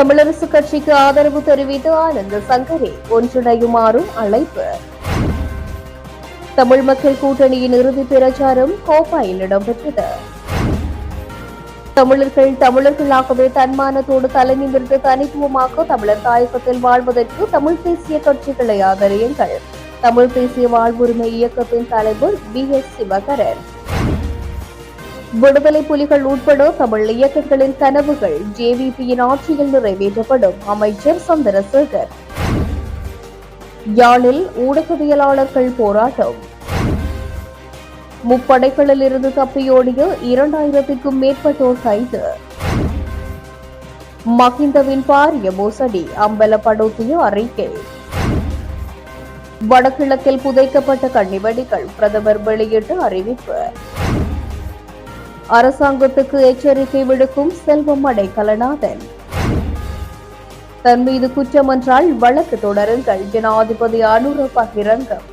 தமிழரசு கட்சிக்கு ஆதரவு தெரிவித்து ஆனந்த சங்கரே ஒன்றிணையுமாறும் அழைப்பு. தமிழ் மக்கள் கூட்டணியின் இறுதி பிரச்சாரம் கோப்பாயில் இடம்பெற்றது. தமிழர்கள் தமிழர்களாகவே தன்மானத்தோடு தலை நிமிர்ந்து தனித்துவமாக தமிழர் தாயகத்தில் வாழ்வதற்கு தமிழ் தேசிய கட்சிகளை ஆதரியுங்கள். தமிழ் தேசிய வாழ்வுரிமை இயக்கத்தின் தலைவர் பி எஸ் சிவகரன். விடுதலை புலிகள் உட்பட தமிழ் இயக்கங்களின் கனவுகள் ஜேவிபியின் ஆட்சியில் நிறைவேற்றப்படும். அமைச்சர் சந்திரசேகர். யாழில் ஊடகவியலாளர்கள் போராட்டம். முப்படைகளில் இருந்து தப்பியோடிய இரண்டாயிரத்திற்கும் மேற்பட்டோர் கைது. மகிந்தவின் பாரிய மோசடி அம்பலப்படுத்திய அறிக்கை. வடகிழக்கில் புதைக்கப்பட்ட கன்னிவெடிகள் பிரதமர் வெளியிட்ட அறிவிப்பு. அரசாங்கத்துக்கு எச்சரிக்கை விடுக்கும் செல்வம் அடைக்கலநாதன் தன் மீது குற்றம் என்றால் வழக்கு தொடருங்கள் ஜனாதிபதி அனுர பகிரங்கம்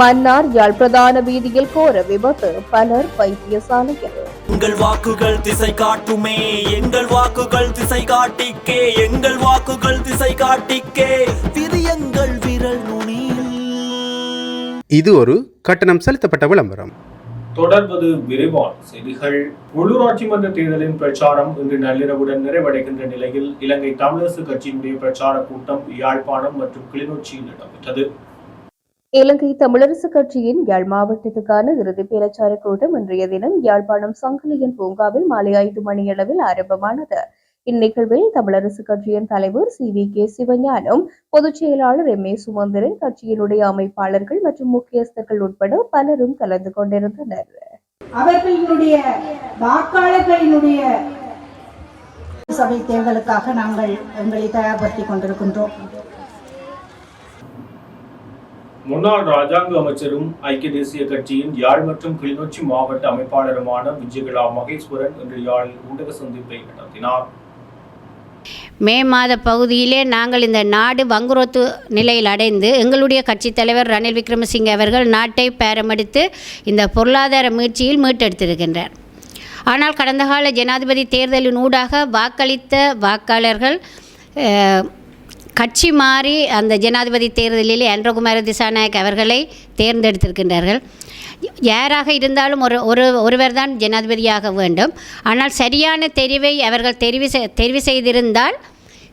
மன்னார் யாழ் பிரதான வீதியில் கோர விபத்து பலர் வைத்தியசாலையில். எங்கள் வாக்குகள் திசை காட்டுமே எங்கள் வாக்குகள் திசை காட்டிக்கே எங்கள் வாக்குகள் திசை காட்டிக்கே விதி எங்கள் விரல் நுனியில். இது ஒரு கட்டணம் செலுத்தப்பட்ட விளம்பரம். தொடர்வது விரிவான செய்திகள். உள்ளூராட்சி மன்ற தேர்தலின் பிரச்சாரம் இன்று நள்ளிரவுடன் நிறைவடைகின்ற நிலையில் இலங்கை தமிழரசு கட்சியினுடைய பிரச்சார கூட்டம் யாழ்ப்பாணம் மற்றும் கிளிநொச்சியில் இடம்பெற்றது. இலங்கை தமிழரசு கட்சியின் யாழ் மாவட்டத்துக்கான இறுதி பிரச்சார கூட்டம் இன்றைய தினம் யாழ்ப்பாணம் சங்கிலியன் பூங்காவில் மாலை ஐந்து மணியளவில் ஆரம்பமானது. இந்நிகழ்வில் தமிழரசு கட்சியின் தலைவர் சி. வி. கே. சிவஞானம் பொதுச் செயலாளர் எம். ஏ. சுமந்திரன் கட்சியினுடைய அமைப்பாளர்கள் மற்றும் முக்கியஸ்தர்கள் உட்பட பலரும் கலந்து கொண்டிருந்தனர். அவர்களினுடைய வாக்காளர்களினுடைய சபை தேர்தலுக்காக நாங்கள் எங்களை தயார்படுத்திக் கொண்டிருக்கின்றோம். முன்னாள் ராஜாங்க அமைச்சரும் ஐக்கிய தேசிய கட்சியின் யாழ் மற்றும் கிளிநொச்சி மாவட்ட அமைப்பாளருமான விஜயகலா மகேஸ்வரன் இன்று யாழில் ஊடக சந்திப்பை நடத்தினார். மே மாத பகுதியிலே நாங்கள் இந்த நாடு வங்குரோத்து நிலையில் அடைந்து எங்களுடைய கட்சித் தலைவர் ரணில் விக்ரமசிங்கே அவர்கள் நாட்டை பேரமெடுத்து இந்த பொருளாதார மீட்சியில் மீட்டெடுத்திருக்கின்றார். ஆனால் கடந்த கால ஜனாதிபதி தேர்தலின் ஊடாக வாக்களித்த வாக்காளர்கள் கட்சி மாறி அந்த ஜனாதிபதி தேர்தலில் அன்றகுமார திசாநாயக் அவர்களை தேர்ந்தெடுத்திருக்கின்றார்கள். யாராக இருந்தாலும் ஒரு ஒரு ஒருவர் தான் ஜனாதிபதியாக வேண்டும். ஆனால் சரியான தெரிவை அவர்கள் தெரிவு தெரிவு செய்திருந்தால்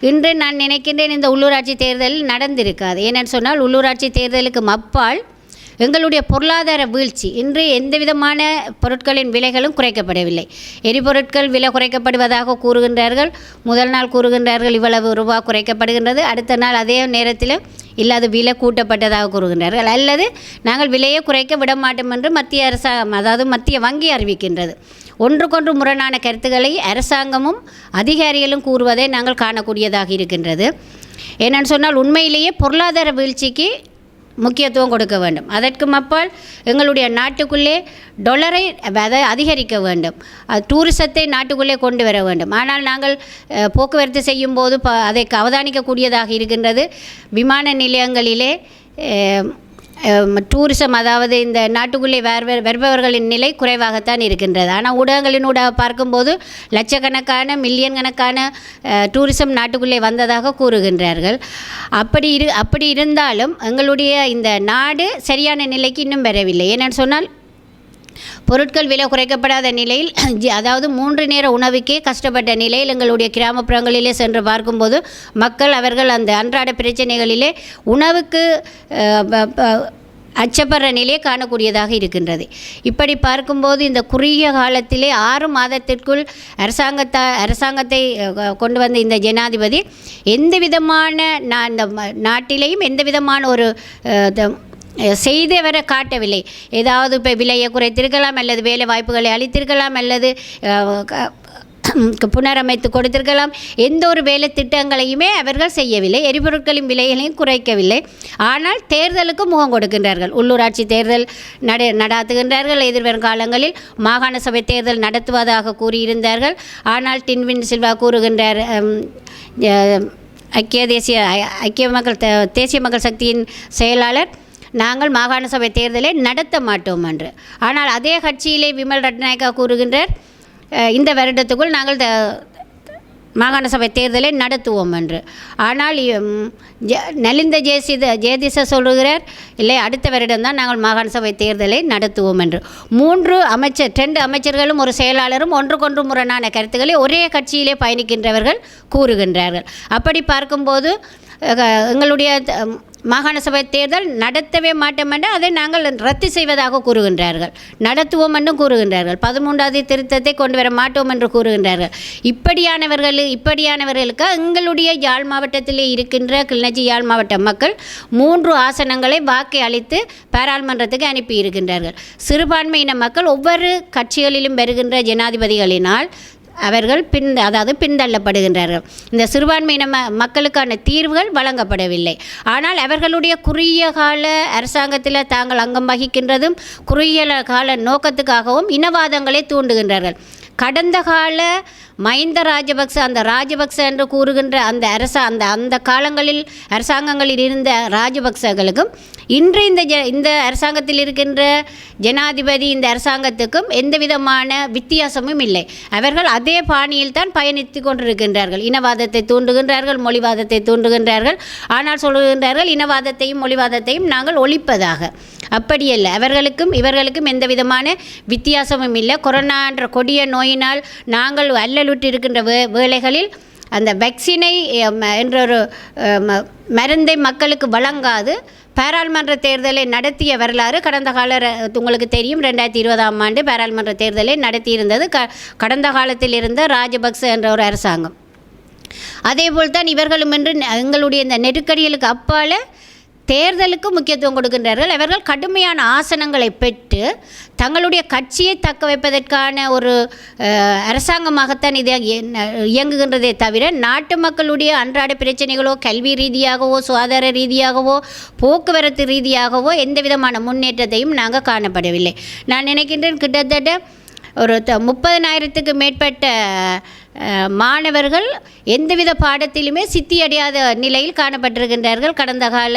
இன்று நான் நினைக்கின்றேன் இந்த உள்ளூராட்சி தேர்தல் நடந்திருக்காது. ஏனென்று சொன்னால் உள்ளூராட்சி தேர்தலுக்கு மப்பால் எங்களுடைய பொருளாதார வீழ்ச்சி இன்று எந்த விதமான பொருட்களின் விலைகளும் குறைக்கப்படவில்லை. எரிபொருட்கள் விலை குறைக்கப்படுவதாக கூறுகின்றார்கள். முதல் நாள் கூறுகின்றார்கள் இவ்வளவு ரூபா குறைக்கப்படுகின்றது. அடுத்த நாள் அதே நேரத்தில் இல்லாத விலை கூட்டப்பட்டதாக கூறுகின்றார்கள். அல்லது நாங்கள் விலையை குறைக்க விட மாட்டோம் என்று மத்திய அரசாங்கம் அதாவது மத்திய வங்கி அறிவிக்கின்றது. ஒன்றுக்கொன்று முரணான கருத்துக்களை அரசாங்கமும் அதிகாரிகளும் கூறுவதை நாங்கள் காணக்கூடியதாக இருக்கின்றது. ஏனென்னு சொன்னால் உண்மையிலேயே பொருளாதார வீழ்ச்சிக்கு முக்கியத்துவம் கொடுக்க வேண்டும். அதற்கு மப்பால் எங்களுடைய நாட்டுக்குள்ளே டொலரை அதை அதிகரிக்க வேண்டும். டூரிசத்தை நாட்டுக்குள்ளே கொண்டு வர வேண்டும். ஆனால் நாங்கள் போக்குவரத்து செய்யும் போது ப அதை அவதானிக்கக்கூடியதாக இருக்கின்றது. விமான நிலையங்களிலே டூரிசம் அதாவது இந்த நாட்டுக்குள்ளே வேறு வருபவர்களின் நிலை குறைவாகத்தான் இருக்கின்றது. ஆனால் ஊடகங்களின் ஊடாக பார்க்கும்போது லட்சக்கணக்கான மில்லியன் கணக்கான டூரிசம் நாட்டுக்குள்ளே வந்ததாக கூறுகின்றார்கள். அப்படி இரு அப்படி இருந்தாலும் எங்களுடைய இந்த நாடு சரியான நிலைக்கு இன்னும் வரவில்லை. ஏன்னு சொன்னால் பொருட்கள் விலை குறைக்கப்படாத நிலையில் அதாவது மூன்று நேர உணவுக்கே கஷ்டப்பட்ட நிலையில் எங்களுடைய கிராமப்புறங்களிலே சென்று பார்க்கும்போது மக்கள் அவர்கள் அந்த அன்றாட பிரச்சனைகளிலே உணவுக்கு அச்சப்படுற நிலையை காணக்கூடியதாக இருக்கின்றது. இப்படி பார்க்கும்போது இந்த குறுகிய காலத்திலே ஆறு மாதத்திற்குள் அரசாங்கத்தை அரசாங்கத்தை கொண்டு வந்த இந்த ஜனாதிபதி எந்த விதமான நான் இந்த நாட்டிலேயும் எந்த விதமான ஒரு செய்தவரை காட்டவில்லை. ஏதாவது இப்போ விலையை குறைத்திருக்கலாம் அல்லது வேலை வாய்ப்புகளை அளித்திருக்கலாம் அல்லது புனரமைத்து கொடுத்திருக்கலாம். எந்த ஒரு வேலை திட்டங்களையுமே அவர்கள் செய்யவில்லை. எரிபொருட்களின் விலைகளையும் குறைக்கவில்லை. ஆனால் தேர்தலுக்கு முகம் கொடுக்கின்றார்கள். உள்ளூராட்சி தேர்தல் நட நடாத்துகின்றார்கள். எதிர்வரும் காலங்களில் மாகாண சபை தேர்தல் நடத்துவதாக கூறியிருந்தார்கள். ஆனால் டின்வின் சில்வா கூறுகின்றார் ஐக்கிய தேசிய ஐக்கிய மக்கள் த- தேசிய மக்கள் சக்தியின் செயலாளர் நாங்கள் மாகாண சபை தேர்தலை நடத்த மாட்டோம் என்று. ஆனால் அதே கட்சியிலே விமல் ரட்நாயக்கா கூறுகின்றார் இந்த வருடத்துக்குள் நாங்கள் த- மாகாண சபை தேர்தலை நடத்துவோம் என்று. ஆனால் நலிந்த ஜெயசித ஜெயதிச சொல்லுகிறார் இல்லை அடுத்த வருடம்தான் நாங்கள் மாகாண சபை தேர்தலை நடத்துவோம் என்று. மூன்று அமைச்சர் ரெண்டு அமைச்சர்களும் ஒரு செயலாளரும் ஒன்றுக்கொன்று முரணான கருத்துக்களை ஒரே கட்சியிலே பயணிக்கின்றவர்கள் கூறுகின்றார்கள். அப்படி பார்க்கும்போது எங்களுடைய த- மாகாண சபை தேர்தல் நடத்தவே மாட்டோம் என்று அதை நாங்கள் ரத்து செய்வதாக கூறுகின்றார்கள். நடத்துவோம் என்றும் கூறுகின்றார்கள். பதிமூன்றாவது திருத்தத்தை கொண்டு வர மாட்டோம் என்று கூறுகின்றார்கள். இப்படியானவர்கள் இப்படியானவர்களுக்கு எங்களுடைய யாழ் மாவட்டத்திலே இருக்கின்ற கிளிநொச்சி யாழ் மாவட்ட மக்கள் மூன்று ஆசனங்களை வாக்கை அளித்து பாராளுமன்றத்துக்கு அனுப்பி இருக்கின்றார்கள். சிறுபான்மையின மக்கள் ஒவ்வொரு கட்சிகளிலும் வருகின்ற ஜனாதிபதிகளினால் அவர்கள் பின் அதாவது பின்தள்ளப்படுகின்றார்கள். இந்த சிறுபான்மையின ம மக்களுக்கான தீர்வுகள் வழங்கப்படவில்லை. ஆனால் அவர்களுடைய குறுகிய கால அரசாங்கத்தில் தாங்கள் அங்கம் வகிக்கின்றதும் குறுகிய கால நோக்கத்துக்காகவும் இனவாதங்களை தூண்டுகின்றார்கள். கடந்த கால மைந்த ராஜபக்ச அந்த ராஜபக்ச என்று கூறுகின்ற அந்த அரச அந்த அந்த காலங்களில் அரசாங்கங்களில் இருந்த ராஜபக்சகளுக்கும் இன்று இந்த ஜ இந்த அரசாங்கத்தில் இருக்கின்ற ஜனாதிபதி இந்த அரசாங்கத்துக்கும் எந்த விதமான வித்தியாசமும் இல்லை. அவர்கள் அதே பாணியில் தான் பயணித்து கொண்டிருக்கின்றார்கள். இனவாதத்தை தூண்டுகின்றார்கள் மொழிவாதத்தை தூண்டுகின்றார்கள். ஆனால் சொல்லுகின்றார்கள் இனவாதத்தையும் மொழிவாதத்தையும் நாங்கள் ஒழிப்பதாக. அப்படியல்ல அவர்களுக்கும் இவர்களுக்கும் எந்த விதமான வித்தியாசமும் இல்லை. கொரோனா என்ற கொடிய நோயினால் நாங்கள் அல்ல இருக்கின்ற வே வேலைகளில் அந்த வேக்சினை என்ற ஒரு மருந்தை மக்களுக்கு வழங்காது. பாராளுமன்ற தேர்தலை நடத்திய வரலாறு கடந்த கால உங்களுக்கு தெரியும் ரெண்டாயிரத்தி இருபதாம் ஆண்டு பாராளுமன்ற தேர்தலை நடத்தியிருந்தது. க கடந்த காலத்தில் இருந்த ராஜபக்ச என்ற ஒரு அரசாங்கம். அதேபோல் தான் இவர்களும் என்று ந- எங்களுடைய இந்த நெருக்கடிகளுக்கு அப்பால தேர்தலுக்கு முக்கியத்துவம் கொடுக்கின்றார்கள். அவர்கள் கடுமையான ஆசனங்களை பெற்று தங்களுடைய கட்சியை தக்க வைப்பதற்கான ஒரு அரசாங்கமாகத்தான் இது இயங்குகின்றதே தவிர நாட்டு மக்களுடைய அன்றாட பிரச்சனைகளோ கல்வி ரீதியாகவோ சுகாதார ரீதியாகவோ போக்குவரத்து ரீதியாகவோ எந்த விதமான முன்னேற்றத்தையும் நாங்கள் காணப்படவில்லை. நான் நினைக்கின்றேன் கிட்டத்தட்ட ஒரு த முப்பதனாயிரத்துக்கு மேற்பட்ட மாணவர்கள் எந்தவித பாடத்திலுமே சித்தியடையாத நிலையில் காணப்பட்டிருக்கின்றார்கள். கடந்த கால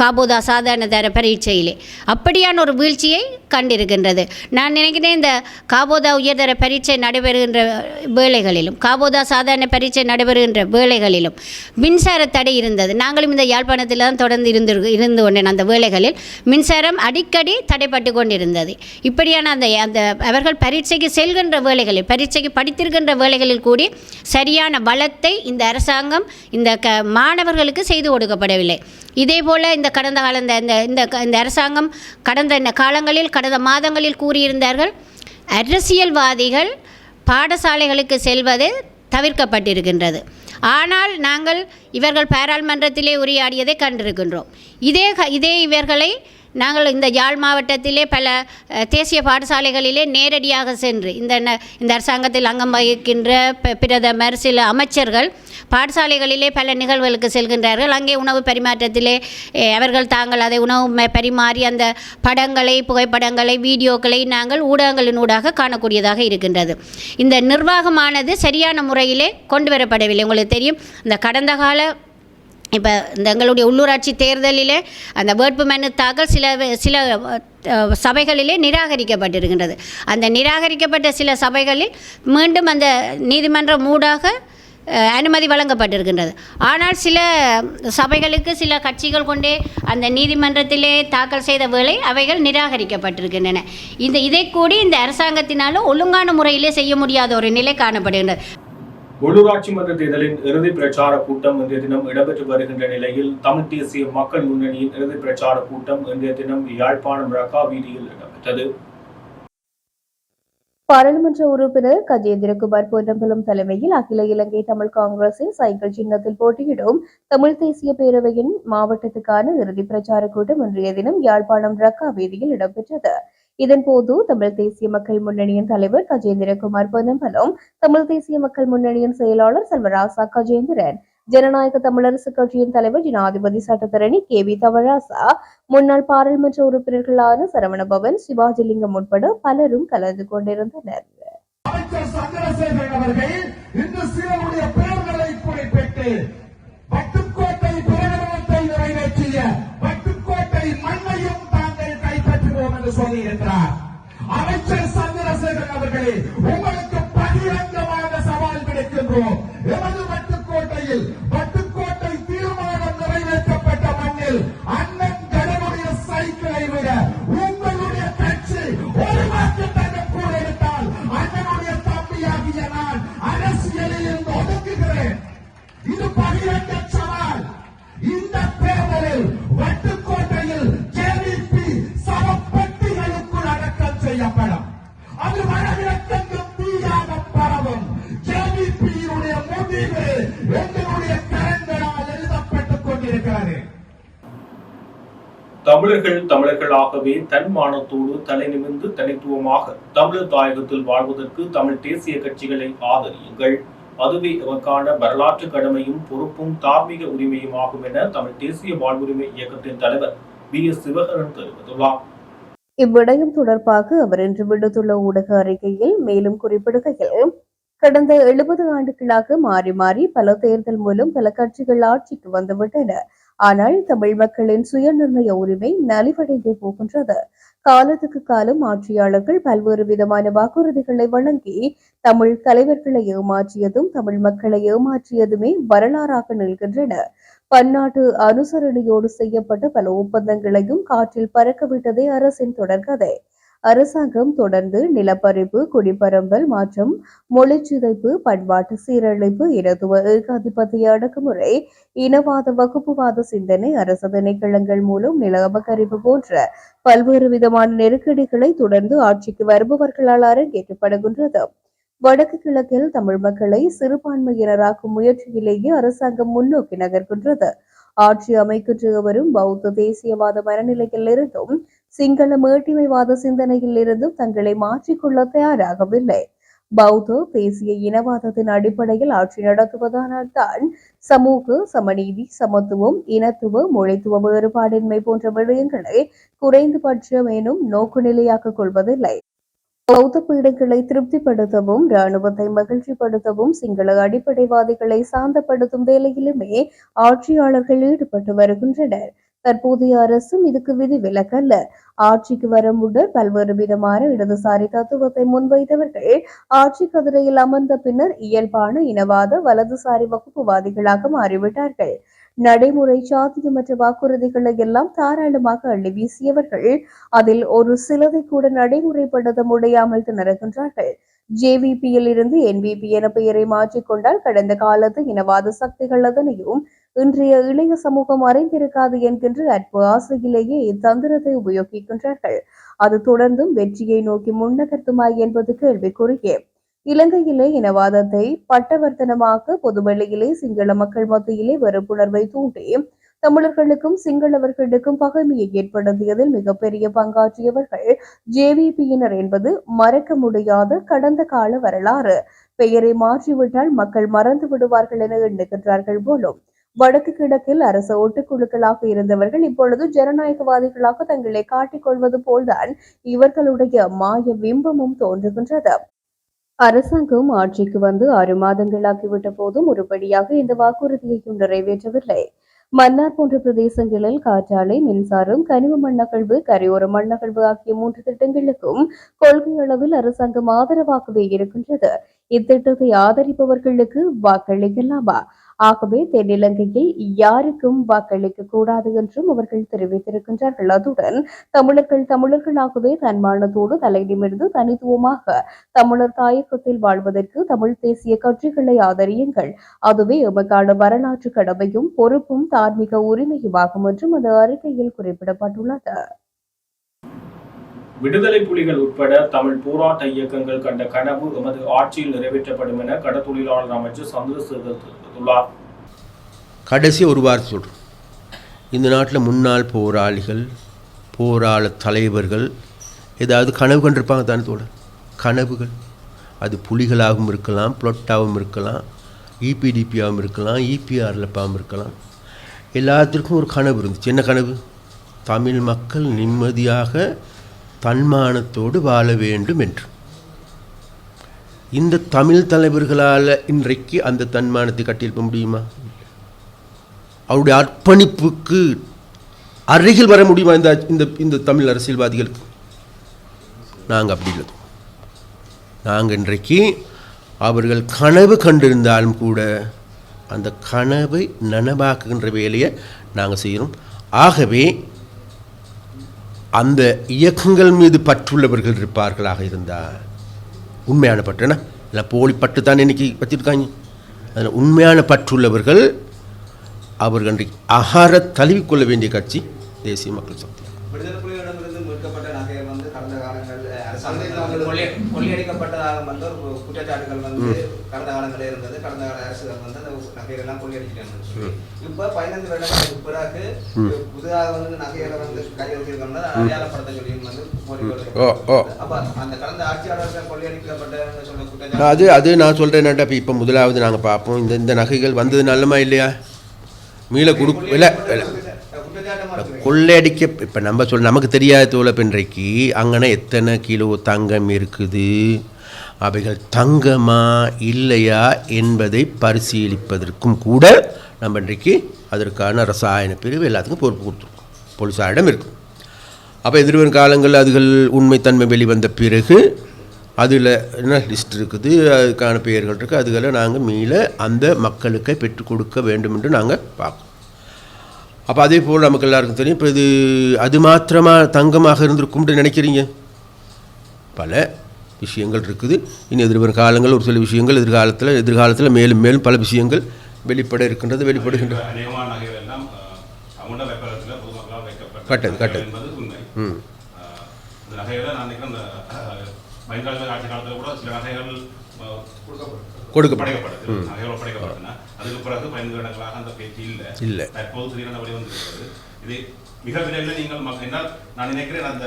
காபோதா சாதாரண தர பரீட்சையிலே. அப்படியான ஒரு வீழ்ச்சியை கண்டிருக்கின்றது. நான் நினைக்கிறேன் இந்த காபோதா உயர்தர பரீட்சை நடைபெறுகின்ற வேலைகளிலும் காபோதா சாதாரண பரீட்சை நடைபெறுகின்ற வேலைகளிலும் மின்சார தடை இருந்தது. நாங்களும் இந்த யாழ்ப்பாணத்தில் தான் தொடர்ந்து இருந்து இருந்து கொண்டேன் அந்த வேலைகளில் மின்சாரம் அடிக்கடி தடைப்பட்டு கொண்டிருந்தது. இப்படியான அந்த அந்த அவர்கள் பரீட்சைக்கு செல்கின்ற வேலைகளில் பரீட்சைக்கு படித்திருக்கின்ற வேலைகளில் கூடி சரியான பலத்தை இந்த அரசாங்கம் இந்த க மாணவர்களுக்கு செய்து கொடுக்கப்படவில்லை. இதே போல் இந்த கடந்த கால இந்த இந்த இந்த க- இந்த அரசாங்கம் கடந்த இந்த காலங்களில் கடந்த மாதங்களில் கூறியிருந்தார்கள் அரசியல்வாதிகள் பாடசாலைகளுக்கு செல்வது தவிர்க்கப்பட்டிருக்கின்றது. ஆனால் நாங்கள் இவர்கள் பாராளுமன்றத்திலே உரையாடியதை கண்டிருக்கின்றோம். இதே க- இதே இவர்களை நாங்கள் இந்த யாழ் மாவட்டத்திலே பல தேசிய பாடசாலைகளிலே நேரடியாக சென்று இந்த ந- இந்த அரசாங்கத்தில் அங்கம் வகிக்கின்ற ப- பிரதமர் சில அமைச்சர்கள் பாடசாலைகளிலே பல நிகழ்வுகளுக்கு செல்கின்றார்கள். அங்கே உணவு பரிமாற்றத்திலே அவர்கள் தாங்கள் அதை உணவு ம- பரிமாறி அந்த படங்களை புகைப்படங்களை வீடியோக்களை நாங்கள் ஊடகங்களின் ஊடாக காணக்கூடியதாக இருக்கின்றது. இந்த நிர்வாகமானது சரியான முறையிலே கொண்டு வரப்படவில்லை. உங்களுக்கு தெரியும் இந்த கடந்த கால இப்போ இந்த எங்களுடைய உள்ளூராட்சி தேர்தலிலே அந்த வேட்பு மனு தாக்கல் சில சில சபைகளிலே நிராகரிக்கப்பட்டிருக்கின்றது. அந்த நிராகரிக்கப்பட்ட சில சபைகளில் மீண்டும் அந்த நீதிமன்றம் மூடாக அனுமதி வழங்கப்பட்டிருக்கின்றது. ஆனால் சில சபைகளுக்கு சில கட்சிகள் கொண்டே அந்த நீதிமன்றத்திலே தாக்கல் செய்த வேலை அவைகள் நிராகரிக்கப்பட்டிருக்கின்றன. இந்த இதை கூடி இந்த அரசாங்கத்தினாலும் ஒழுங்கான முறையிலே செய்ய முடியாத ஒரு நிலை காணப்படுகின்றது. உள்ளூராட்சி மன்ற தேர்தலின் இறுதி பிரச்சார கூட்டம் இன்றைய தினம் இடம்பெற்று வருகின்ற நிலையில் தமிழ் தேசிய மக்கள் முன்னணியின் இறுதி பிரச்சார கூட்டம் இன்றைய தினம் யாழ்ப்பாணம் ரகா வீதியில் இடம்பெற்றது. பாராளுமன்ற உறுப்பினர் கஜேந்திரகுமார் பொன்னம்பலம் தலைமையில் அகில இலங்கை தமிழ் காங்கிரசின் சைக்கிள் சின்னத்தில் போட்டியிடும் தமிழ் தேசிய பேரவையின் மாவட்டத்துக்கான இறுதி பிரச்சார கூட்டம் இன்றைய தினம் யாழ்ப்பாணம் ரக்கா வீதியில் இடம்பெற்றது. இதன்போது தமிழ் தேசிய மக்கள் முன்னணியின் தலைவர் கஜேந்திரகுமார் பொன்னம்பலம் தமிழ் தேசிய மக்கள் முன்னணியின் செயலாளர் செல்வராசா கஜேந்திரன் ஜனநாயக தமிழரசு கட்சியின் தலைவர் ஜனாதிபதி சட்டத்தரணி கே வி தவராசா முன்னாள் பாராளுமன்ற உறுப்பினர்களான சரவணபவன் சிவாஜிலிங்கம் உட்பட பலரும் கலந்து கொண்டிருந்தனர். அமைச்சர் சந்திரசேகரன் அவர்கள் இன்று சிலருடைய பெயர்களை குறிப்பிட்டு சொல்லி இருக்கிறார் அமைச்சர் சந்திரசேகரன் அவர்களே உங்களுக்கு பகிரங்கமாக சவால் விடுக்கிறோம் தமிழர்கள் தமிழர்களாகவே தன்மானத்தோடு தலை நிமிர்ந்து தனித்துவமாக தமிழர் தாயகத்தில் வாழ்வதற்கு தமிழ் தேசிய கட்சிகளை ஆதரியுங்கள். அதுவே எமக்கான வரலாற்று கடமையும் பொறுப்பும் தார்மீக உரிமையும் ஆகும் என தமிழ் தேசிய வாழ்வுரிமை இயக்கத்தின் தலைவர் பி எஸ். சிவகரன் தெரிவித்துள்ளார். இவ்விடயம் தொடர்பாக அவர் இன்று விடுத்துள்ள ஊடக அறிக்கையில் மேலும் குறிப்பிடுகையில் கடந்த எழுபது ஆண்டுகளாக மாறி மாறி பல தேர்தல் மூலம் பல கட்சிகள் ஆட்சிக்கு வந்துவிட்டன. ஆனால் தமிழ் மக்களின் சுயநிர்ணய உரிமை நலிவடைந்தே போகின்றது. காலத்துக்கு காலம் ஆட்சியாளர்கள் பல்வேறு விதமான வாக்குறுதிகளை வழங்கி தமிழ் தலைவர்களை ஏமாற்றியதும் தமிழ் மக்களை ஏமாற்றியதுமே வரலாறாக நிற்கின்றன பன்னாட்டு அனுசரணையோடு செய்யப்பட்ட பல ஒப்பந்தங்களையும் காற்றில் பறக்கவிட்டதே அரசின் தொடர்கதை. அரசாங்கம் தொடர்ந்து நிலப்பரிப்பு குடிப்பரம்பல் மற்றும் மொழிச்சிதைப்பு பண்பாட்டு சீரழிப்பு இனத்துவ ஏகாதிபத்திய அடக்குமுறை இனவாத வகுப்புவாத சிந்தனை அரசு திணைக்களங்கள் மூலம் நில அபகரிப்பு போன்ற பல்வேறு விதமான நெருக்கடிகளை தொடர்ந்து ஆட்சிக்கு வருபவர்களால் அரங்கேற்றப்படுகின்றது. வடக்கு கிழக்கில் தமிழ் மக்களை சிறுபான்மையினராக்கும் முயற்சியிலேயே அரசாங்கம் முன்னோக்கி நகர்கின்றது. ஆட்சி அமைக்கின்ற வரும் பௌத்த தேசியவாத மனநிலையில் இருந்தும் சிங்கள மேட்டிமைவாத சிந்தனையில் இருந்தும் தங்களை மாற்றிக்கொள்ள தயாராகவில்லை. பௌத்த தேசிய இனவாதத்தின் அடிப்படையில் ஆட்சி நடத்துவதானால் தான் சமூக சமநீதி சமத்துவம் இனத்துவ மொழித்துவ வேறுபாடின்மை போன்ற விடயங்களை குறைந்தபட்சமேனும் நோக்குநிலையாக்கிக் கொள்வதில்லை. பௌத்த பீடங்களை திருப்திப்படுத்தவும் இராணுவத்தை மகிழ்ச்சிப்படுத்தவும் சிங்கள அடிப்படைவாதிகளை சாந்தப்படுத்தும் வேலையிலுமே ஆட்சியாளர்கள் ஈடுபட்டு வருகின்றனர். தற்போதைய அரசும் இதுக்கு விதி விலக்கல்ல. ஆட்சிக்கு வர முன்னர் பல்வேறு விதமான இடதுசாரி தத்துவத்தை முன்வைத்தவர்கள் ஆட்சி கதிரையில் அமர்ந்த பின்னர் இயல்பான இனவாத வலதுசாரி வகுப்புவாதிகளாக மாறிவிட்டார்கள். நடைமுறை சாத்தியமற்ற வாக்குறுதிகளை எல்லாம் தாராளமாக அள்ளி வீசியவர்கள் அதில் ஒரு சிலதை கூட நடைமுறைப்படுத்த முடியாமல் திணறுகின்றார்கள். ஜேவிபியில் இருந்து என்பிபி என பெயரை மாற்றிக்கொண்டால் கடந்த காலத்து இனவாத சக்திகள் அதனையும் இன்றைய இளைய சமூகம் அறிந்திருக்காது என்கின்ற அற்ப ஆசையிலேயே இத்தந்திரத்தை உபயோகிக்கின்றார்கள். அது தொடர்ந்தும் வெற்றியை நோக்கி முன்னகர்த்துமா என்பது கேள்விக்குறியே. இலங்கையிலே இனவாதத்தை பட்டவர்த்தனமாக பொதுவெளியிலே சிங்கள மக்கள் மத்தியிலே வெறுப்புணர்வை தூண்டி தமிழர்களுக்கும் சிங்களவர்களுக்கும் பகைமையை ஏற்படுத்தியதில் மிகப்பெரிய பங்காற்றியவர்கள் ஜேவிபியினர் என்பது மறக்க முடியாத கடந்த கால வரலாறு. பெயரை மாற்றிவிட்டால் மக்கள் மறந்து விடுவார்கள் என எண்ணுகின்றார்கள் போலும் வடக்கு கிழக்கில் அரச ஒட்டுக்குழுக்களாக இருந்தவர்கள் இப்பொழுது ஜனநாயகவாதிகளாக தங்களை காட்டிக் கொள்வது போல்தான் இவர்களுடைய மாய பிம்பமும் தோன்றுகின்றது. அரசாங்கம் ஆட்சிக்கு வந்து ஆறு மாதங்களாகிவிட்ட போதும் ஒருபடியாக இந்த வாக்குறுதியையும் நிறைவேற்றவில்லை. மன்னார் போன்ற பிரதேசங்களில் காற்றாலை மின்சாரம் கனிம மண்ணகழ்வு கரையோர மண்ணகழ்வு ஆகிய மூன்று திட்டங்களுக்கும் கொள்கை அளவில் அரசாங்கம் ஆதரவாகவே இருக்கின்றது. இத்திட்டத்தை ஆதரிப்பவர்களுக்கு வாக்களிக்கலாமா ஆகவே தென்னிலங்கையில் யாருக்கும் வாக்களிக்க கூடாது என்றும் அவர்கள் தெரிவித்திருக்கின்றார்கள். அதுடன் தமிழர்கள் தமிழர்களாகவே தன்மானத்தோடு தலை நிமிர்ந்து தனித்துவமாக தமிழர் தாயகத்தில் வாழ்வதற்கு தமிழ் தேசிய கட்சிகளை ஆதரியுங்கள். அதுவே எமக்கான வரலாற்று கடமையும் பொறுப்பும் தார்மீக உரிமையுமாகும் என்றும் அந்த அறிக்கையில் குறிப்பிடப்பட்டுள்ளது. விடுதலை புலிகள் உட்பட தமிழ் போராட்ட இயக்கங்கள் கண்ட கனவு எமது ஆட்சியில் நிறைவேற்றப்படும் என கடத்தொழிலாளர் அமைச்சர் சந்திரசேகர் தெரிவித்துள்ளார் கடைசி ஒரு வார்த்தை சொல்கிறேன் இந்த நாட்டில் முன்னாள் போராளிகள் போராள தலைவர்கள் ஏதாவது கனவு கண்டிருப்பாங்க தானே தோழர்? கனவுகள். அது புலிகளாகவும் இருக்கலாம் புளொட்டாகவும் இருக்கலாம் இபிடிபியாகவும் இருக்கலாம் இபிஆர்லப்பாகவும் இருக்கலாம். எல்லாத்திற்கும் ஒரு கனவு இருந்துச்சு. என்ன கனவு? தமிழ் மக்கள் நிம்மதியாக தன்மானத்தோடு வாழ வேண்டும் என்று. இந்த தமிழ் தலைவர்களால் இன்றைக்கு அந்த தன்மானத்தை கட்டியிருக்க முடியுமா? அவருடைய அர்ப்பணிப்புக்கு அருகில் வர முடியுமா இந்த இந்த இந்த தமிழ் அரசியல்வாதிகளுக்கு? நாங்கள் அப்படி இல்லை. நாங்கள் இன்றைக்கு அவர்கள் கனவு கண்டிருந்தாலும் கூட அந்த கனவை நனவாக்குகின்ற வேலையை நாங்கள் செய்கிறோம். ஆகவே அந்த இயக்கங்கள் மீது பற்றுள்ளவர்கள் இருப்பார்களாக இருந்தால் உண்மையான பற்றுனா இல்லை போலி பட்டு தான் இன்றைக்கி வச்சுருக்காங்க. அதில் உண்மையான பற்றுள்ளவர்கள் அவர்கள் இன்றைக்கு அகார தழுவிக்கொள்ள வேண்டிய கட்சி தேசிய மக்கள் சக்தி. மீட்கப்பட்ட வந்து கடந்த காலங்களில் இருந்தது. கடந்த கால அரசுகள் வந்து அந்த நகைகள் எல்லாம் கொள்ளையடிச்சிட்டாங்க. சொல்லி இப்ப பதினைந்து வருடங்களுக்கு பிறகு புதிதாக வந்து நகைகளை வந்து கையெழுத்திருக்கோம்னா அடையாளப்படுத்த சொல்லி வந்து ஓ, ஓ. அப்ப அந்த கடந்த ஆட்சியாளர்கள் கொள்ளையடிக்கப்பட்ட சொன்ன குற்றச்சாட்டு அது அது நான் சொல்கிறேன் இப்போ இப்போ முதலாவது நாங்கள் பார்ப்போம். இந்த இந்த நகைகள் வந்தது நல்லமா இல்லையா? மீள கொடு இல்லை கொள்ளையடிக்க இப்போ நம்ம சொல் நமக்கு தெரியாத தோலை இன்றைக்கு அங்கன எத்தனை கிலோ தங்கம் இருக்குது? அவைகள் தங்கமா இல்லையா என்பதை பரிசீலிப்பதற்கும் கூட நம்ம இன்றைக்கு அதற்கான ரசாயன பிரிவு எல்லாத்துக்கும் பொறுப்பு கொடுத்துருக்கோம். போலீஸாரிடம் இருக்கும். அப்போ எதிர்வரும் காலங்களில் அதுகள் உண்மைத்தன்மை வெளிவந்த பிறகு அதில் என்ன லிஸ்ட் இருக்குது? அதுக்கான பெயர்கள் இருக்குது அதுகளை நாங்கள் மீள அந்த மக்களுக்கு பெற்றுக் கொடுக்க வேண்டும் என்று நாங்கள் பார்க்கோம் அப்போ அதே போல் நமக்கு எல்லாருக்கும் தெரியும். இப்போ இது அது மாத்திரமாக தங்கமாக இருந்திருக்கும்னு நினைக்கிறீங்க? பல. விஷயங்கள் இருக்குது. இனி எதிர்வரும் காலங்கள் ஒரு சில விஷயங்கள் எதிர்காலத்தில் எதிர்காலத்தில் மேலும் மேலும் பல விஷயங்கள் வெளிப்பட இருக்கின்றது வெளிப்படுகின்றது பொதுமக்களால் கட்டது, கட்டது. ம். இந்த நான் ஆட்சி காலத்தில் கூட சில நகைகள் கொடுக்கப்படும் அதுக்கு பிறகு பதினைந்து அந்த பேச்சு இல்லை. இல்லை தற்போது திடீரென வெளிவந்திருக்கிறது. இது மிக விரைவில் நீங்கள் என்ன நான் நினைக்கிறேன் அந்த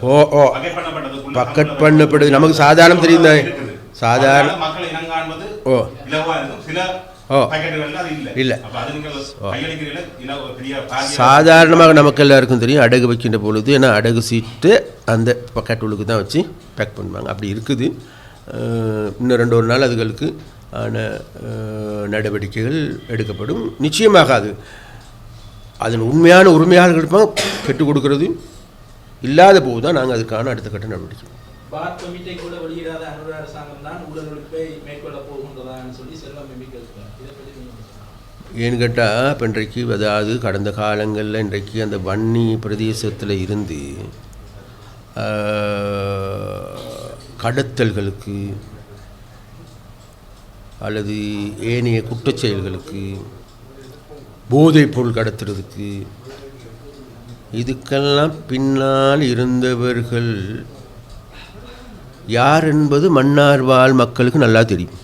ஓ ஓ. பக்கெட் பண்ணப்படுது. நமக்கு சாதாரணம் தெரியும் தானே? சாதாரண ஓ. ஓ. இல்ல. சாதாரணமாக நமக்கு எல்லாருக்கும் தெரியும். அடகு வைக்கின்ற பொழுது ஏன்னா அடகு சீட்டு அந்த பக்கெட் உள்ளுக்கு தான் வச்சு பேக் பண்ணுவாங்க. அப்படி இருக்குது. இன்னும் ரெண்டு ஒரு நாள் அதுகளுக்கு ஆன நடவடிக்கைகள் எடுக்கப்படும். நிச்சயமாக அது அதன் உண்மையான உரிமையாளர்கள் இருப்பாங்க பெற்றுக் கொடுக்கறது. இல்லாத போது தான் நாங்கள் அதுக்கான அடுத்த கட்ட நடவடிக்கை பார் கமிட்டை கூட வெளியிடாத அனுர அரசாங்கம் தான் ஊழல் ஒழிப்பை மேற்கொள்ள போகின்றதான்னு சொல்லி செல்வம் எம்பி கேட்கிறார் இதை பற்றி நீங்க என்ன சொல்றீங்க? ஏன்னு கேட்டால் இப்போ இன்றைக்கு அதாவது கடந்த காலங்களில் இன்றைக்கு அந்த வன்னி பிரதேசத்தில் இருந்து கடத்தல்களுக்கு அல்லது ஏனைய குற்றச் செயல்களுக்கு போதைப் பொருள் கடத்துறதுக்கு இதுக்கெல்லாம் பின்னால் இருந்தவர்கள் யார் என்பது மன்னார் வாழ் மக்களுக்கு நல்லா தெரியும்.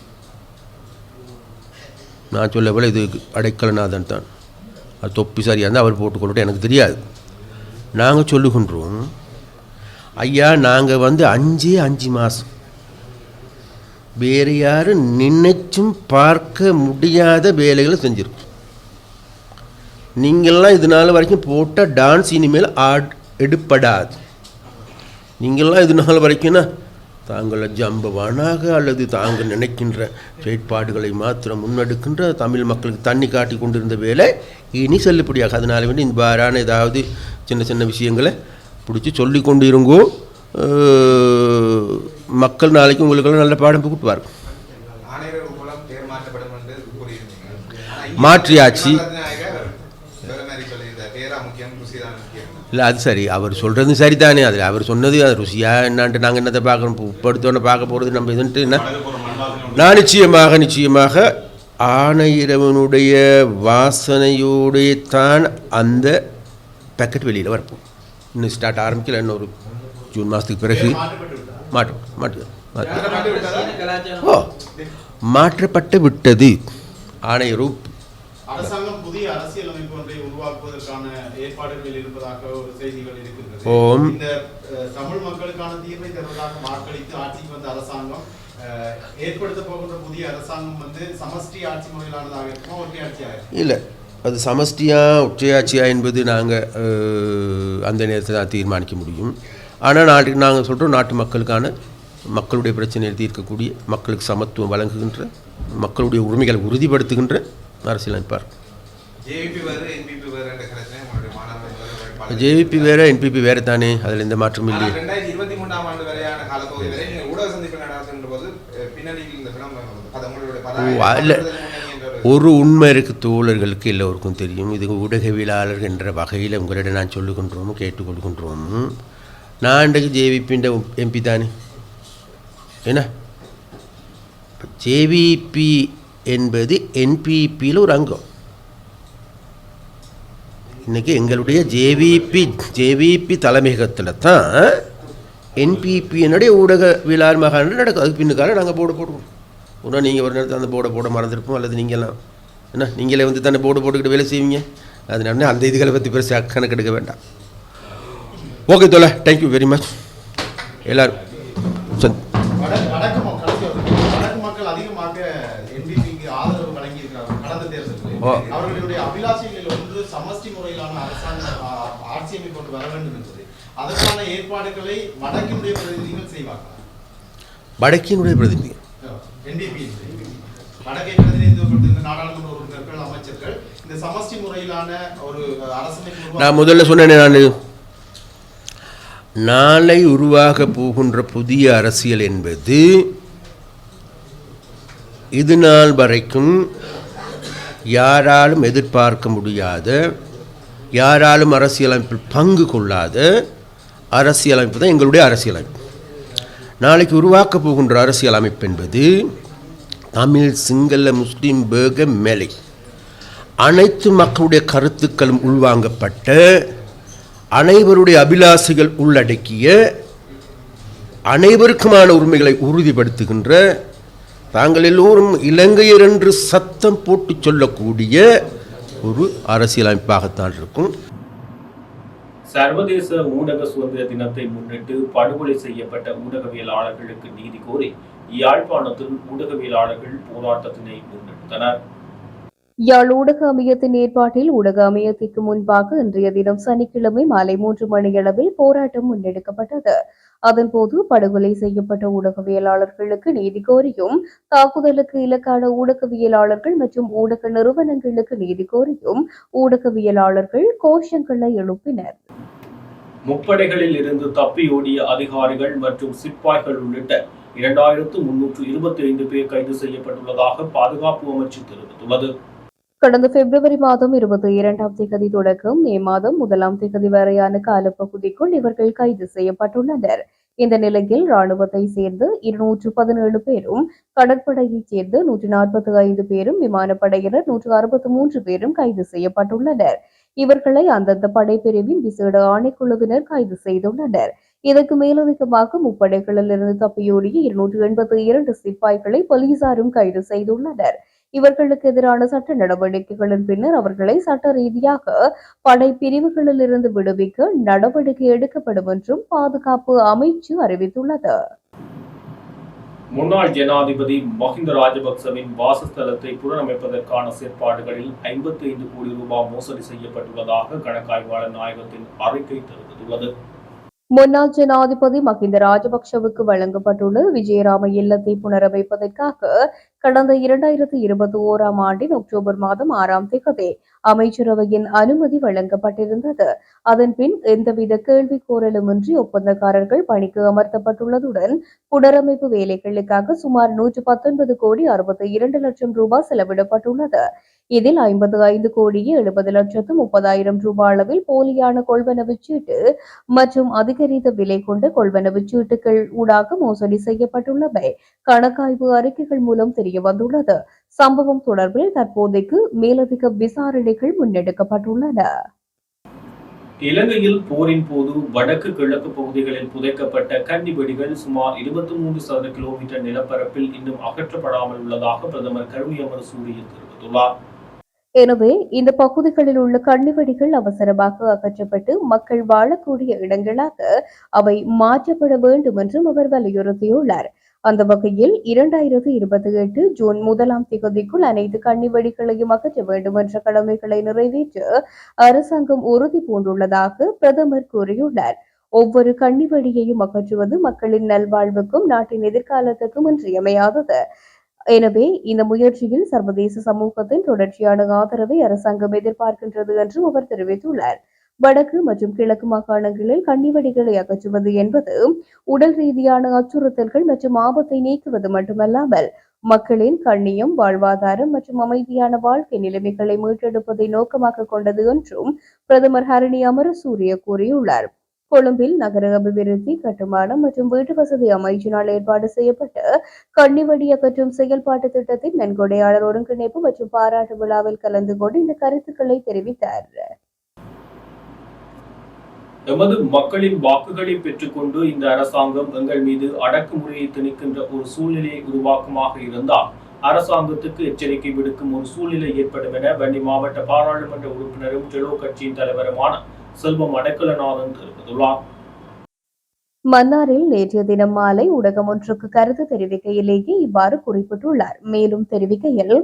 நான் சொல்ல போல இது அடைக்கலநாதன் தான். அது தொப்பி சரியாக இருந்தால் அவர் போட்டுக்கொள்ளட்டும் எனக்கு தெரியாது. நாங்கள் சொல்லுகின்றோம் ஐயா நாங்கள் வந்து அஞ்சே அஞ்சு மாதம் வேறு யாரும் நினைச்சும் பார்க்க முடியாத வேலைகளை செஞ்சுருக்கோம். நீங்கள்லாம் இது நாள் வரைக்கும் போட்ட டான்ஸ் இனிமேல் ஆட் எடுப்படாது. நீங்கள்லாம் இது நாள் வரைக்கும்னா தாங்கள் ஜம்பவானாக அல்லது தாங்கள் நினைக்கின்ற செயற்பாடுகளை மாத்திரம் முன்னெடுக்கின்ற தமிழ் மக்களுக்கு தண்ணி காட்டி கொண்டிருந்த வேலை இனி செல்லுபடியாக. அதனால வேண்டி இந்த பாரான ஏதாவது சின்ன சின்ன விஷயங்களை பிடிச்சி சொல்லி கொண்டு இருங்கோ மக்கள் நாளைக்கு உங்களுக்கெல்லாம் நல்ல பாடம் புகுட்டுவார் ஆணையர் மூலம் பேர் மாற்றப்படும் என்று கூறியிருந்தீங்க ஆனா இங்க மாற்றியாச்சு. விநாயகர் வேற மாதிரி சொல்லியிருந்தார் பேரா முக்கியம் ருசிதான் முக்கியம் இல்லை அது சரி. அவர் சொல்கிறது சரிதானே. அதில் அவர் சொன்னது அது ருசியாக என்னான்ட்டு நாங்கள் என்னத்தை பார்க்கணும்? உப்படுத்தோன்னு பார்க்க போகிறது நம்ம இதுன்ட்டு என்ன? நான் நிச்சயமாக நிச்சயமாக ஆணையிறவனுடைய வாசனையோடைய தான் அந்த பேக்கெட் வெளியில் வரப்போம். இன்னும் ஸ்டார்ட் ஆரம்பிக்கல. இன்னொரு ஜூன் மாதத்துக்கு பிறகு. மாட்டும் மாட்டு மாட்டு ஓ மாற்றப்பட்டு விட்டது. ஆணையரும் அரசாங்கம் புதிய அரசியல் அமைப்பு ஒன்றை உருவாக்குவதற்கான ஏற்பாடுகளில் செய்திகள் இருக்கின்றது ஓம். இந்த தமிழ் மக்களுக்கான தீர்வை தருவதாக வாக்களித்து ஆட்சிக்கு வந்த அரசாங்கம் ஏற்படுத்த போகின்ற புதிய அரசாங்கம் வந்து சமஷ்டி ஆட்சி முறையிலானதாக இருக்குமா ஒற்றை ஆட்சியாக இருக்குமா? இல்லை அது சமஷ்டியா ஒற்றையாட்சியா என்பது நாங்கள் அந்த நேரத்தில் தான் தீர்மானிக்க முடியும் ஆனால் நாட்டுக்கு நாங்கள் சொல்கிறோம் நாட்டு மக்களுக்கான மக்களுடைய பிரச்சனையை தீர்க்கக்கூடிய மக்களுக்கு சமத்துவம் வழங்குகின்ற மக்களுடைய உரிமைகளை உறுதிப்படுத்துகின்ற அரசியலமைப்பார் ஜேவிபி வேறு என்பிபி வேறு என்ற கருத்தினை உங்களுடைய மாணவர்கள் வேறு ஜேவிபி வேறு என்பிபி வேறு தானே. அதில் எந்த மாற்றமும் இல்லையே. ரெண்டாயிரத்தி இருபத்தி மூன்றாம் ஆண்டு வரையான காலப்பகுதி வரை நீங்கள் ஊடக சந்திப்பு நடத்துகின்ற போது பின்னணியில் இந்த படம். ஒரு உண்மை இருக்குது தோழர்களுக்கு எல்லோருக்கும் தெரியும். இது ஊடகவியலாளர் என்ற வகையில் உங்களிடம் நான் சொல்லுகின்றோம் கேட்டுக்கொள்கின்றோம். நான் இன்றைக்கு ஜேவிபின்ற எம்பி தானே. என்ன ஜேவிபி என்பது என்பிபியில் ஒரு அங்கம். இன்றைக்கி எங்களுடைய ஜேவிபி ஜேவிபி தலைமையகத்தில் தான் என்பிபியினுடைய ஊடகவியலாளர் மகான் நடக்கும். அதுக்கு பின்னுக்கால நாங்கள் போர்டு போடுவோம் உடனே நீங்கள் ஒரு நேரத்தில் அந்த போர்டை போட மறந்துருப்போம் அல்லது நீங்களாம் என்ன? நீங்களே வந்து தானே போர்டு போட்டுக்கிட்டு வேலை செய்வீங்க? அதனால அந்த இதுகளை பற்றி பெருசாக கணக்கெடுக்க வேண்டாம். ஓகே தோல தேங்க்யூ வெரி மச் எல்லோரும். வட- வடக்கு மக்கள் வடக்கு மக்கள் அதிகமாக என்பிபிக்கு ஆதரவு வழங்கி இருக்கிறார்கள் கடந்த தேர்தலில் ஓ. அவர்களுடைய அபிலாஷைகளில் ஒன்று சமஷ்டி முறையிலான அரசாங்க ஆ- ஆட்சி அமைப்பு கொண்டு வர வேண்டும் என்பது ஏற்பாடுகளை வடக்கினுடைய பிரதிநிதிகள் செய்வார்கள். வடக்கினுடைய பிரதிநிதி. வடக்கை பிரதிநிதித்துவப்படுத்துகிற நாடாளுமன்ற உறுப்பினர்கள் அமைச்சர்கள். இந்த சமஷ்டி முறையிலான ஒரு அரசமைப்பு நான் முதல்ல சொன்னேனே நான். நாளை உருவாக போகின்ற புதிய அரசியல் என்பது இது நாள் வரைக்கும் யாராலும் எதிர்பார்க்க முடியாத யாராலும் அரசியலமைப்பில் பங்கு கொள்ளாத அரசியலமைப்பு தான் எங்களுடைய அரசியலமைப்பு. நாளைக்கு உருவாக்கப் போகின்ற அரசியலமைப்பு என்பது தமிழ் சிங்கள முஸ்லீம் பேக மேலை. அனைத்து மக்களுடைய கருத்துக்களும் உள்வாங்கப்பட்ட அனைவருடைய அபிலாசைகள் உள்ளடக்கிய அனைவருக்குமான உரிமைகளை உறுதிப்படுத்துகின்ற தாங்கள் எல்லோரும் இலங்கையர் என்று சத்தம் போட்டு சொல்லக்கூடிய ஒரு அரசியலமைப்பாகத்தான் இருக்கும். சர்வதேச ஊடக சுதந்திர தினத்தை முன்னிட்டு படுகொலை செய்யப்பட்ட ஊடகவியலாளர்களுக்கு நீதி கோரி யாழ்ப்பாணத்தில் ஊடகவியலாளர்கள் போராட்டத்தினை முன்னெடுத்தனர். யாழ் ஊடக அமையத்தின் ஏற்பாட்டில் ஊடக அமையத்திற்கு முன்பாக இன்றைய தினம் சனிக்கிழமை மாலை மூன்று மணியளவில் போராட்டம் முன்னெடுக்கப்பட்டது. அதன்போது படுகொலை செய்யப்பட்ட ஊடகவியலாளர்களுக்கு நீதி கோரியும் தாக்குதலுக்கு இலக்கான ஊடகவியலாளர்கள் மற்றும் ஊடக நிறுவனங்களுக்கு நீதி கோரியும் ஊடகவியலாளர்கள் கோஷங்களை எழுப்பினர். முப்படைகளில் இருந்து தப்பியோடிய அதிகாரிகள் மற்றும் சிப்பாய்கள் உள்ளிட்ட இரண்டாயிரத்து முன்னூற்று இருபத்தி ஐந்து பேர் கைது செய்யப்பட்டுள்ளதாக பாதுகாப்பு அமைச்சு தெரிவித்துள்ளது. கடந்த பிப்ரவரி மாதம் இருபத்தி இரண்டாம் தேதி தொடக்கம். மே மாதம் முதலாம் தேதி வரையான காலப்பகுதிக்குள் இவர்கள் கைது செய்யப்பட்டுள்ளனர். இந்த நிலையில் ராணுவத்தை சேர்ந்து இருநூற்று பதினேழு பேரும் கடற்படையைச் சேர்ந்து நூற்றி நாற்பத்தி ஐந்து பேரும் விமானப்படையினர் நூற்று அறுபத்தி மூன்று பேரும் கைது செய்யப்பட்டுள்ளனர். இவர்களை அந்தந்த படைப்பிரிவின் விசேட ஆணைக்குழுவினர் கைது செய்துள்ளனர். இதற்கு மேலதிகமாக முப்படைகளில் இருந்து தப்பியோடிய இருநூற்று எண்பத்தி இரண்டு சிப்பாய்களை போலீசாரும் கைது செய்துள்ளனர். இவர்களுக்கு எதிரான சட்ட நடவடிக்கைகளின் பின்னர் அவர்களை சட்ட ரீதியாக படை பிரிவுகளில் இருந்து விடுவிக்க நடவடிக்கை எடுக்கப்படும் என்றும் பாதுகாப்பு அமைச்சு அறிவித்துள்ளது. முன்னாள் ஜனாதிபதி மஹிந்த ராஜபக்சவின் வாசஸ்தலத்தை புனரமைப்பதற்கான செயற்பாடுகளில் ஐம்பத்தி ஐந்து கோடி ரூபாய் மோசடி செய்யப்பட்டுள்ளதாக கணக்காய்வாளர் நாயகத்தின் அறிக்கை தெரிவித்துள்ளது. முன்னாள் ஜனாதிபதி மஹிந்த ராஜபக்ஷவுக்கு வழங்கப்பட்டுள்ள விஜயராம இல்லத்தை புனரமைப்பதற்காக கடந்த இரண்டாயிரத்தி இருபத்தி ஓராம் ஆண்டின் அக்டோபர் மாதம் ஆறாம் தேதி அமைச்சரவையின் அனுமதி வழங்கப்பட்டிருந்தது. அதன்பின் எந்தவித கேள்வி கோரலுமின்றி ஒப்பந்தக்காரர்கள் பணிக்கு அமர்த்தப்பட்டுள்ளதுடன் புனரமைப்பு வேலைகளுக்காக சுமார் நூற்று பத்தொன்பது கோடி அறுபத்தி இரண்டு லட்சம் ரூபாய் செலவிடப்பட்டுள்ளது. இதில் ஐம்பது ஐந்து கோடியே எழுபது லட்சத்து முப்பதாயிரம் ரூபாய் அளவில் போலியான கொள்வனவு சீட்டு மற்றும் அதிகரித்த விலை கொண்ட கொள்வனவு சீட்டுகள் ஊடாக மோசடி செய்யப்பட்டுள்ளவை கணக்காய்வு அறிக்கைகள் மூலம் தெரிய வந்துள்ளது சம்பவம் தொடர்பில் தற்போதைக்கு மேலதிக விசாரணைகள் முன்னெடுக்கப்பட்டுள்ளன. இலங்கையில் போரின் போது வடக்கு கிழக்கு பகுதிகளில் புதைக்கப்பட்ட கன்னி வெடிகள் சுமார் இருபத்தி மூன்று சதுர கிலோமீட்டர் நிலப்பரப்பில் இன்னும் அகற்றப்படாமல் உள்ளதாக பிரதமர் கருணி அமர் சூரியன் தெரிவித்துள்ளார். எனவே இந்த பகுதிகளில் உள்ள கண்ணிவெடிகள் அவசரமாக அகற்றப்பட்டு மக்கள் வாழக்கூடிய இடங்களாக அவை மாற்றப்பட வேண்டும் என்றும் அவர் வலியுறுத்தியுள்ளார். அந்த வகையில் இரண்டாயிரத்தி இருபத்தி எட்டு ஜூன் முதலாம் திகதிக்குள் அனைத்து கண்ணிவெடிகளையும் அகற்ற வேண்டும் என்ற கடமைகளை நிறைவேற்ற அரசாங்கம் உறுதி பூண்டுள்ளதாக பிரதமர் கூறியுள்ளார். ஒவ்வொரு கண்ணிவெடியையும் அகற்றுவது மக்களின் நல்வாழ்வுக்கும் நாட்டின் எதிர்காலத்துக்கும் இன்றியமையாதது. எனவே இந்த முயற்சியில் சர்வதேச சமூகத்தின் தொடர்ச்சியான ஆதரவை அரசாங்கம் எதிர்பார்க்கின்றது என்றும் அவர் தெரிவித்துள்ளார். வடக்கு மற்றும் கிழக்கு மாகாணங்களில் கண்ணிவடிகளை அகற்றுவது என்பது உடல் ரீதியான அச்சுறுத்தல்கள் மற்றும் ஆபத்தை நீக்குவது மட்டுமல்லாமல் மக்களின் கண்ணியம் வாழ்வாதாரம் மற்றும் அமைதியான வாழ்க்கை நிலைமைகளை மீட்டெடுப்பதை நோக்கமாக கொண்டது என்றும் பிரதமர் ஹரணி அமரசூரிய கூறியுள்ளார். கொழும்பில் நகர அபிவிருத்தி கட்டுமானம் மற்றும் வீட்டு வசதி அமைச்சினால் ஏற்பாடு செய்யப்பட்ட கண்ணிவடி அகற்றும் செயல்பாட்டு திட்டத்தின் நன்கொடையாளர் ஒருங்கிணைப்பு மற்றும் பாராட்டு விழாவில் கலந்து கொண்டு இந்த கருத்துக்களை தெரிவித்தார். எமது மக்களின் வாக்குகளை பெற்றுக்கொண்டு இந்த அரசாங்கம் எங்கள் மீது அடக்குமுறையை திணிக்கின்ற ஒரு சூழ்நிலையை உருவாக்குமாக இருந்தால் அரசாங்கத்துக்கு எச்சரிக்கை விடுக்கும் ஒரு சூழ்நிலை ஏற்படும் என வன்னி மாவட்ட பாராளுமன்ற உறுப்பினரும் ஜெலோ கட்சியின் தலைவருமான செல்வம் அடைக்கலநாதன் தெரிவித்துள்ளார் மன்னாரில் நேற்றைய தினம் மாலை ஊடகம் ஒன்றுக்கு கருத்து தெரிவிக்கையிலேயே இவ்வாறு குறிப்பிட்டுள்ளார். மேலும் தெரிவிக்கையில்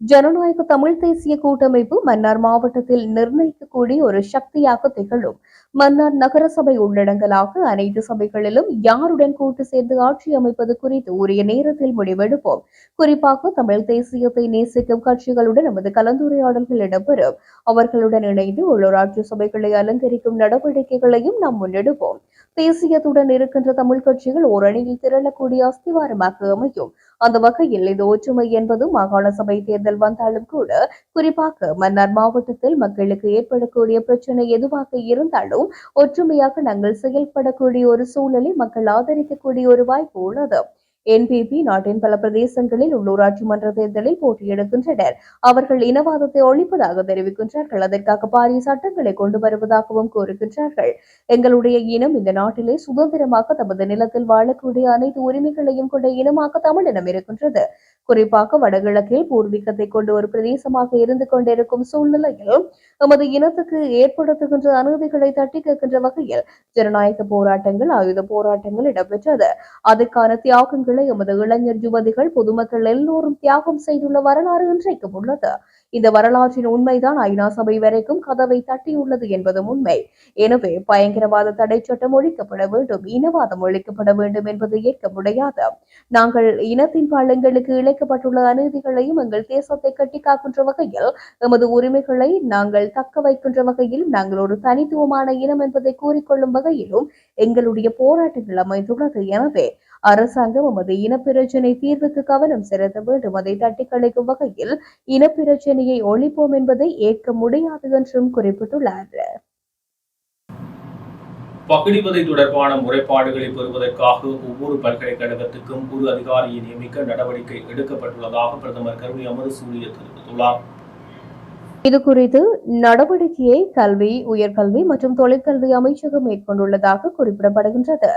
ஜனநாயக தமிழ் தேசிய கூட்டமைப்பு மன்னார் மாவட்டத்தில் நிர்ணயிக்கக்கூடிய ஒரு சக்தியாக திகழும். மன்னார் நகரசபை உள்ளடங்கலாக அனைத்து சபைகளிலும் யாருடன் கூட்டு சேர்ந்து ஆட்சி அமைப்பது குறித்து உரிய நேரத்தில் முடிவெடுப்போம். குறிப்பாக தமிழ் தேசியத்தை நேசிக்கும் கட்சிகளுடன் நமது கலந்துரையாடல்கள் இடம்பெறும். அவர்களுடன் இணைந்து உள்ளூராட்சி சபைகளை அலங்கரிக்கும் நடவடிக்கைகளையும் நாம் முன்னெடுப்போம். தேசியத்துடன் இருக்கின்ற தமிழ் கட்சிகள் ஓரணியில் திரளக்கூடிய அஸ்திவாரமாக அமையும். அந்த வகையில் இந்த ஒற்றுமை என்பது மாகாண சபை தேர்தல் வந்தாலும் கூட குறிப்பாக மன்னார் மாவட்டத்தில் மக்களுக்கு ஏற்படக்கூடிய பிரச்சனை எதுவாக இருந்தாலும் ஒற்றுமையாக நாங்கள் செயல்படக்கூடிய ஒரு சூழலை மக்கள் ஆதரிக்கக்கூடிய ஒரு வாய்ப்பு உள்ளது. என்பிபி நாட்டின் பல பிரதேசங்களில் உள்ளூராட்சி மன்ற தேர்தலில் போட்டியிடுகின்றனர். அவர்கள் இனவாதத்தை ஒழிப்பதாக தெரிவிக்கின்றார்கள். அதற்காக பாரிய சட்டங்களை கொண்டு வருவதாகவும் கூறுகின்றார்கள். எங்களுடைய இனம் இந்த நாட்டிலே சுதந்திரமாக தமது நிலத்தில் வாழக்கூடிய அனைத்து உரிமைகளையும் கொண்ட இனமாக தமிழினம் இருக்கின்றது. குறிப்பாக வடகிழக்கில் பூர்வீகத்தை கொண்டு ஒரு பிரதேசமாக இருந்து கொண்டிருக்கும் சூழ்நிலையில் எமது இனத்துக்கு ஏற்படுத்துகின்ற அநீதிகளை தட்டி கேட்கின்ற வகையில் ஜனநாயக போராட்டங்கள் ஆயுத போராட்டங்கள் இடம்பெற்றது. அதற்கான தியாகங்களை எமது இளைஞர் யுவதிகள் பொதுமக்கள் எல்லோரும் தியாகம் செய்துள்ள வரலாறு இன்றைக்கும் உள்ளது. இந்த வரலாற்றின் உண்மைதான் ஐநா சபை வரைக்கும் கதவை தட்டியுள்ளது என்பதும் உண்மை. எனவே பயங்கரவாத தடை சட்டம் ஒழிக்கப்பட வேண்டும் இனவாதம் ஒழிக்கப்பட வேண்டும் என்பது ஏற்க முடியாது. நாங்கள் இனத்தின் பாலங்களுக்கு இழைக்கப்பட்டுள்ள அநீதிகளையும் எங்கள் தேசத்தை கட்டிக்காக்கின்ற வகையில் எமது உரிமைகளை நாங்கள் தக்க வைக்கின்ற வகையிலும் நாங்கள் ஒரு தனித்துவமான இனம் என்பதை கூறிக்கொள்ளும் வகையிலும் எங்களுடைய போராட்டங்கள் அமைந்துள்ளது. எனவே அரசாங்கம் எமது இனப்பிரச்சினை தீர்வுக்கு கவனம் செலுத்த வேண்டும். அதை தட்டி கழிக்கும் வகையில் இனப்பிரச்சினையை ஒழிப்போம் என்பதை ஏற்க முடியாது என்றும் குறிப்பிட்டுள்ளார். பகிடிவதை தொடர்பான முறைப்பாடுகளை பெறுவதற்காக ஒவ்வொரு பல்கலைக்கழகத்துக்கும் ஒரு அதிகாரியை நியமிக்க நடவடிக்கை எடுக்கப்பட்டுள்ளதாக பிரதமர் கருணை அமரசூரிய தெரிவித்துள்ளார். இது குறித்து நடவடிக்கையை கல்வி உயர்கல்வி மற்றும் தொழிற்கல்வி அமைச்சகம் மேற்கொண்டுள்ளதாக குறிப்பிடப்படுகின்றது.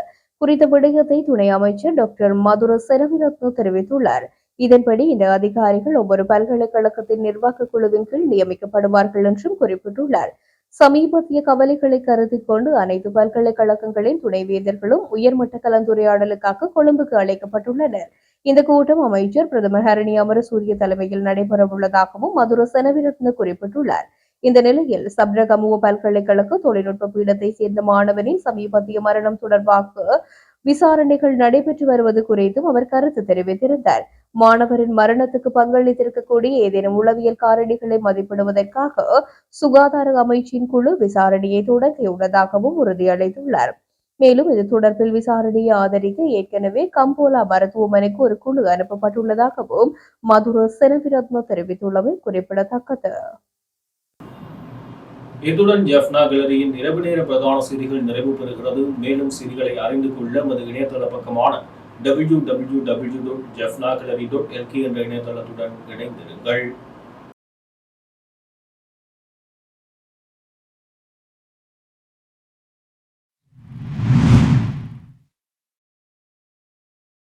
குறித்த விடயத்தை துணை அமைச்சர் டாக்டர் மதுர செரவிரத்ன தெரிவித்துள்ளார். இதன்படி இந்த அதிகாரிகள் ஒவ்வொரு பல்கலைக்கழகத்தின் நிர்வாக குழுவின் கீழ் நியமிக்கப்படுவார்கள் என்றும் குறிப்பிட்டுள்ளார். சமீபத்திய கவலைகளை கருத்தில் கொண்டு அனைத்து பல்கலைக்கழகங்களின் துணைவேந்தர்களும் உயர்மட்ட கலந்துரையாடலுக்காக கொழும்புக்கு அழைக்கப்பட்டுள்ளனர். இந்த கூட்டம் அமைச்சர் பிரதமர் ஹரணி அமரசூரிய தலைமையில் நடைபெறவுள்ளதாகவும் மதுர செனவிரத்ன குறிப்பிட்டுள்ளார். இந்த நிலையில் சப்ரகமுவ பல்கலைக்கழக தொழில்நுட்ப பீடத்தை சேர்ந்த மாணவனின் சமீபத்திய மரணம் தொடர்பாக விசாரணைகள் நடைபெற்று வருவது குறித்தும் அவர் கருத்து தெரிவித்திருந்தார். மாணவரின் மரணத்துக்கு பங்களித்திருக்கக்கூடிய ஏதேனும் உளவியல் காரணிகளை மதிப்பிடுவதற்காக சுகாதார அமைச்சின் குழு விசாரணையை தொடங்கியுள்ளதாகவும் உறுதியளித்துள்ளார். மேலும் இது தொடர்பில் விசாரணையை ஆதரிக்க ஏற்கனவே கம்போலா மருத்துவமனைக்கு ஒரு குழு அனுப்பப்பட்டுள்ளதாகவும் மதுரை செனவிரத்ன தெரிவித்துள்ளமை குறிப்பிடத்தக்கது. இத்துடன் ஜெஃப்னா கேலரியின் இரவு நேர பிரதான செய்திகள் நிறைவு பெறுகிறது. மேலும் செய்திகளை அறிந்து கொள்ள நமது இணையதள பக்கமான W W W dot Jaffna gallery dot LK என்ற இணையதளத்துடன் இணைந்திருங்கள்.